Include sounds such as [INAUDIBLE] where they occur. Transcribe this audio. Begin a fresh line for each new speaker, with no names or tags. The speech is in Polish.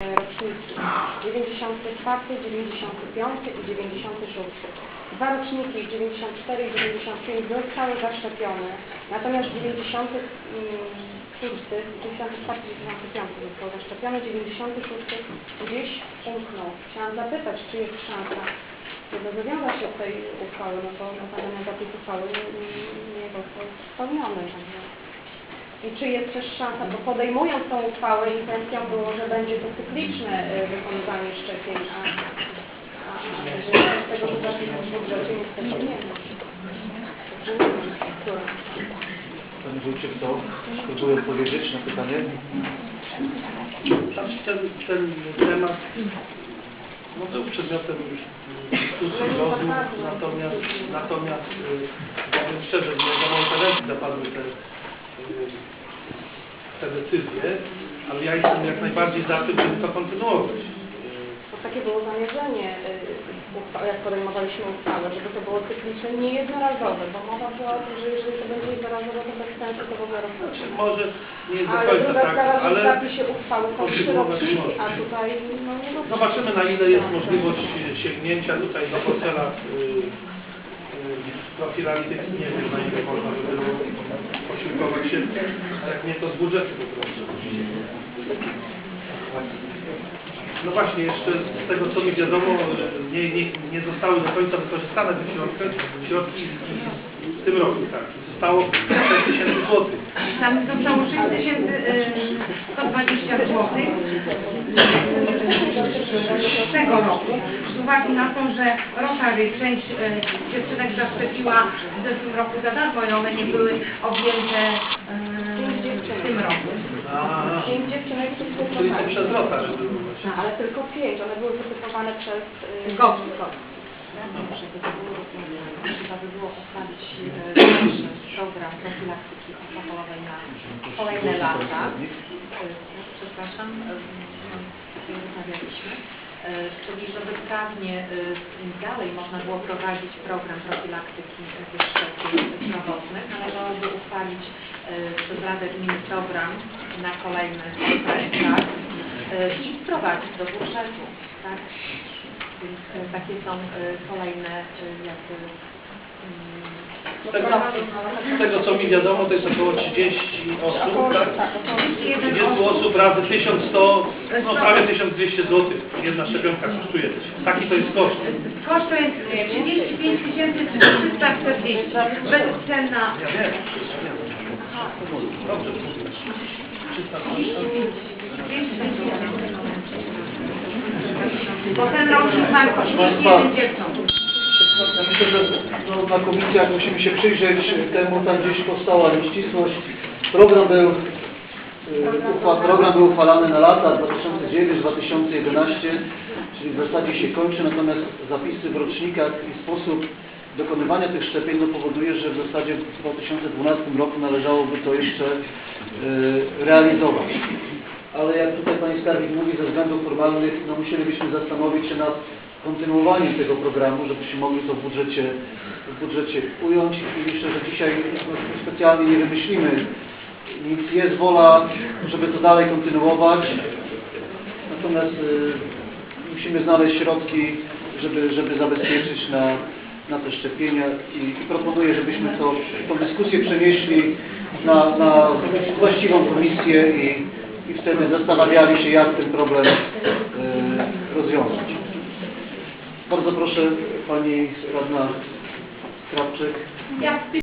roczniki 94, 95 i 96. Dwa roczniki 94 i 95 zostały zaszczepione, natomiast 90 mm, 94, 95 został zaszczepiony, 96 gdzieś umknął. Chciałam zapytać, czy jest szansa, żeby wywiązać się z tej uchwały, no bo notabene zapis uchwały nie, został spełniony. I czy jest też szansa, bo podejmując tą uchwałę intencją było, że będzie to cykliczne y, wykonywanie szczepień, a, a, a że z tego zapisu w budżecie niestety nie ma.
Panie Wójcie, kto spróbuje odpowiedzieć na pytanie?
Ten, ten temat no był przedmiotem już dyskusji,
No nie
rozmów,
zapadło.
natomiast, natomiast y, powiem szczerze, nie za mojej kadencji zapadły te, te decyzje, ale ja jestem jak najbardziej za tym, żeby to kontynuować.
Bo takie było zamierzenie, y, jak podejmowaliśmy uchwałę, żeby to było cykliczne, nie jednorazowe, bo mowa była o tym, że jeżeli to będzie jednorazowe, to bez sensu to w ogóle
Znaczy,
rozpocząć.
może nie jest do
Ale
końca
druga
tak,
sprawa,
ale
zapisie uchwały są
można.
a tutaj no nie
zobaczymy na ile jest możliwość sięgnięcia tutaj do portfela y, profilaktyki. Nie wiem na ile można by było posiłkować się, jak nie to z budżetu po prostu. No właśnie, jeszcze z tego co mi wiadomo, nie, nie, nie zostały do końca wykorzystane te środki, środki w tym roku, tak. Zostało 6 tysięcy złotych.
Tam zostało 6120 zł z tego roku. Z uwagi na to, że Rotary część e, dziewczynek zaszczepiła w zeszłym roku za darmo i one nie były objęte e, w tym roku.
A,
Pięć dziewczynek
czyli to przez rota, żeby było właśnie.
Ale tylko pięć, one były wytypowane przez... y,
GOPS.
Trzeba by było ustalić [CLEARS THROAT] program profilaktyki alkoholowej na kolejne lata. E, Przepraszam, e, rozmawialiśmy. E, Czyli żeby sprawnie dalej można było prowadzić program profilaktyki e, tych szczepień przewodnych, należałoby uchwalić przez Radę Gminy program na kolejny okres, tak? E, I wprowadzić do budżetu, tak? Więc takie są kolejne jakby
Z tego, z tego co mi wiadomo, to jest około 30 osób, tak? 30 osób razy 1100, no prawie 1200 zł. Jedna szczepionka kosztuje. Taki to jest koszt.
Koszt to jest 35 340 według cen na
Ja wiem. Dobrze.
240. Bo ten rocznik ma 31 dziewcząt.
Ja myślę, że no, na komisjach musimy się przyjrzeć temu, tam gdzieś powstała nieścisłość. Program był, uchwa- program był uchwalany na lata 2009-2011, czyli w zasadzie się kończy, natomiast zapisy w rocznikach i sposób dokonywania tych szczepień no, powoduje, że w zasadzie w 2012 roku należałoby to jeszcze y, realizować. Ale jak tutaj Pani Skarbnik mówi, ze względów formalnych no, musielibyśmy zastanowić się nad kontynuowaniem tego programu, żebyśmy mogli to w budżecie, w budżecie ująć i myślę, że dzisiaj no, specjalnie nie wymyślimy nic. Jest wola, żeby to dalej kontynuować, natomiast y, musimy znaleźć środki, żeby, żeby zabezpieczyć na, na te szczepienia i, i proponuję, żebyśmy to, tą dyskusję przenieśli na, na właściwą komisję i, i wtedy zastanawiali się, jak ten problem y, rozwiązać. Bardzo proszę Pani Radna Krawczyk.